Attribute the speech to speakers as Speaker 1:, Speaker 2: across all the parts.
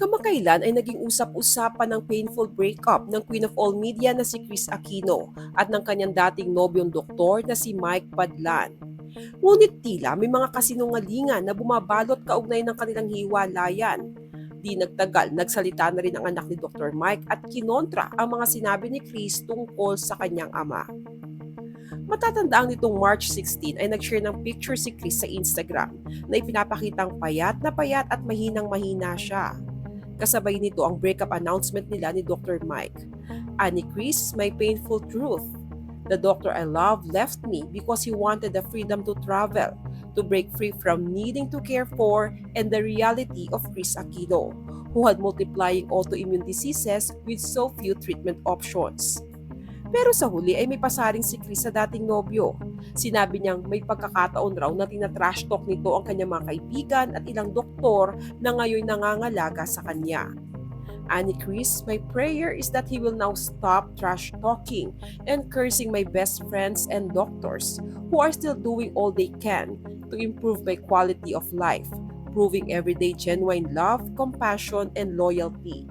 Speaker 1: Kamakailan ay naging usap-usapan ng painful breakup ng Queen of All Media na si Chris Aquino at ng kanyang dating nobyong doktor na si Mike Padlan. Ngunit tila may mga kasinungalingan na bumabalot kaugnay ng kanilang hiwalayan. Di nagtagal, nagsalita na rin ang anak ni Dr. Mike at kinontra ang mga sinabi ni Chris tungkol sa kanyang ama. Matatandaan nitong March 16 ay nag-share ng picture si Chris sa Instagram na ipinapakitang payat na payat at mahinang mahina siya. Kasabay nito ang breakup announcement nila ni Dr. Mike. Ani Chris, my painful truth. The doctor I love left me because he wanted the freedom to travel, to break free from needing to care for and the reality of Chris Aquino, who had multiplying autoimmune diseases with so few treatment options. Pero sa huli ay may pasaring si Chris sa dating nobyo. Sinabi niyang may pagkakataon raw na tinatrash talk nito ang kanyang mga kaibigan at ilang doktor na ngayon nangangalaga sa kanya. Ani Chris, my prayer is that he will now stop trash talking and cursing my best friends and doctors who are still doing all they can to improve my quality of life, proving everyday genuine love, compassion, and loyalty.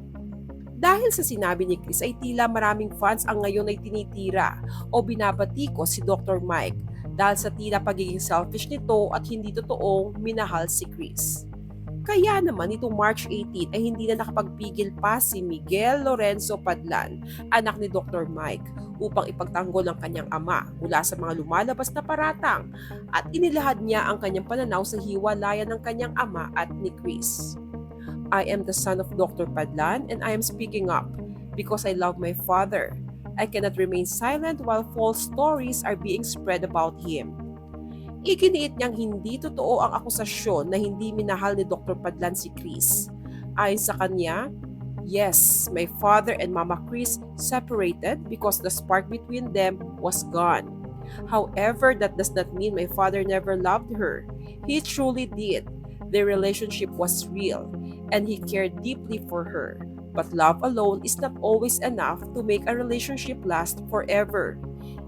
Speaker 1: Dahil sa sinabi ni Chris ay tila maraming fans ang ngayon ay tinitira o binabati ko si Dr. Mike dahil sa tila pagiging selfish nito at hindi totoong minahal si Chris. Kaya naman itong March 18 ay hindi na nakapagpigil pa si Miguel Lorenzo Padlan, anak ni Dr. Mike, upang ipagtanggol ang kanyang ama mula sa mga lumalabas na paratang at inilahad niya ang kanyang pananaw sa hiwalayan ng kanyang ama at ni Chris. I am the son of Dr. Padlan and I am speaking up because I love my father. I cannot remain silent while false stories are being spread about him. Iginiit niyang hindi totoo ang akusasyon na hindi minahal ni Dr. Padlan si Chris. Ayon sa kanya, yes, my father and Mama Chris separated because the spark between them was gone. However, that does not mean my father never loved her. He truly did. Their relationship was real, and he cared deeply for her. But love alone is not always enough to make a relationship last forever.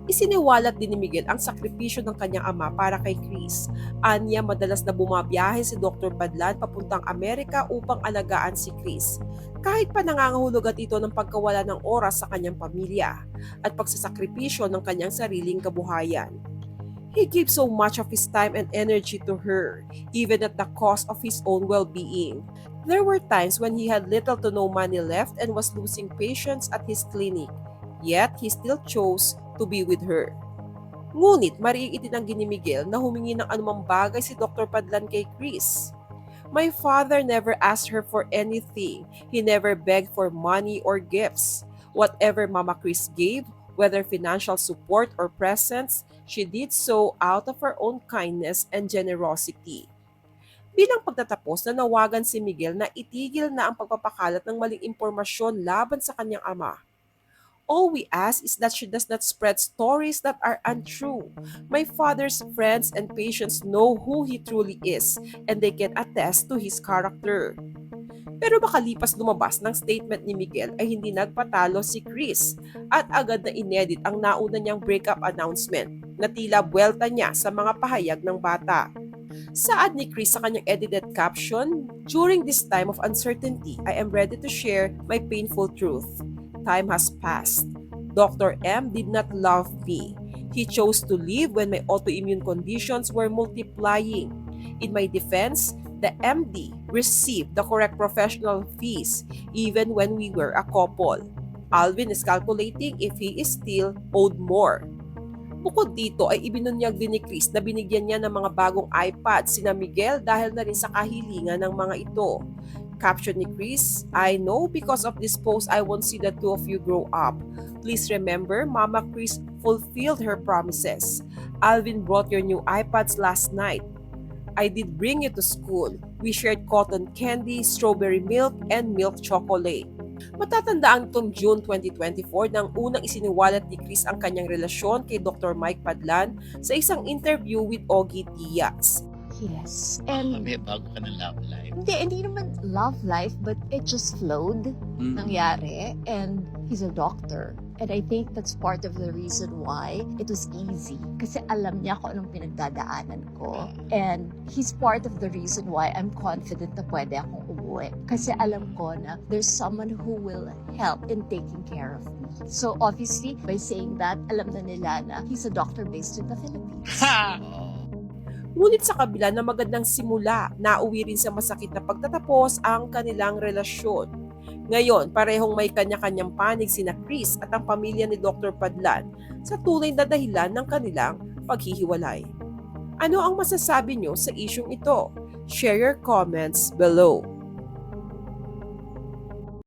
Speaker 1: Isiniwalat din ni Miguel ang sakripisyo ng kanyang ama para kay Chris. Anya madalas na bumabiyahe si Dr. Padlan papuntang Amerika upang alagaan si Chris. Kahit pa nangangahulugan ito ng pagkawala ng oras sa kanyang pamilya at pagsasakripisyo ng kanyang sariling kabuhayan. He gave so much of his time and energy to her, even at the cost of his own well-being. There were times when he had little to no money left and was losing patients at his clinic, yet he still chose to be with her. Ngunit mariing itinanggi ni Miguel na humingi ng anumang bagay si Dr. Padlan kay Chris. My father never asked her for anything. He never begged for money or gifts. Whatever Mama Chris gave, whether financial support or presents, she did so out of her own kindness and generosity. Bilang pagtatapos na nawagan si Miguel na itigil na ang pagpapakalat ng maling impormasyon laban sa kanyang ama. All we ask is that she does not spread stories that are untrue. My father's friends and patients know who he truly is and they can attest to his character. Pero makalipas lumabas ng statement ni Miguel ay hindi nagpatalo si Chris at agad na inedit ang nauna niyang breakup announcement na tila buwelta niya sa mga pahayag ng bata. Saad ni Chris sa kanyang edited caption, During this time of uncertainty, I am ready to share my painful truth. Time has passed. Dr. M did not love me. He chose to leave when my autoimmune conditions were multiplying. In my defense, the MD received the correct professional fees even when we were a couple. Alvin is calculating if he is still owed more. Bukod dito ay ibinunyag din ni Chris na binigyan niya ng mga bagong iPad sina Miguel dahil na rin sa kahilingan ng mga ito. Caption ni Chris, I know because of this post I won't see the two of you grow up. Please remember, Mama Chris fulfilled her promises. Alvin brought your new iPads last night. I did bring you to school. We shared cotton candy, strawberry milk, and milk chocolate. Matatandaan itong June 2024 nang unang isiniwalat ni Chris ang kanyang relasyon kay Dr. Mike Padlan sa isang interview with Ogie Diaz.
Speaker 2: Yes.
Speaker 3: And may bago ka ng love life.
Speaker 2: hindi, hindi naman love life, but it just flowed.
Speaker 3: Mm.
Speaker 2: Nangyari. And he's a doctor. And I think that's part of the reason why it was easy. Kasi alam niya kung anong pinagdadaanan ko. And he's part of the reason why I'm confident na pwede akong umuwi. Kasi alam ko na there's someone who will help in taking care of me. So obviously, by saying that, alam na nila na he's a doctor based in the Philippines.
Speaker 1: Ngunit sa kabila ng magandang simula, nauwi rin sa masakit na pagtatapos ang kanilang relasyon. Ngayon, parehong may kanya-kanyang panig sina Chris at ang pamilya ni Dr. Padlan sa tunay na dahilan ng kanilang paghihiwalay. Ano ang masasabi nyo sa isyong ito? Share your comments below.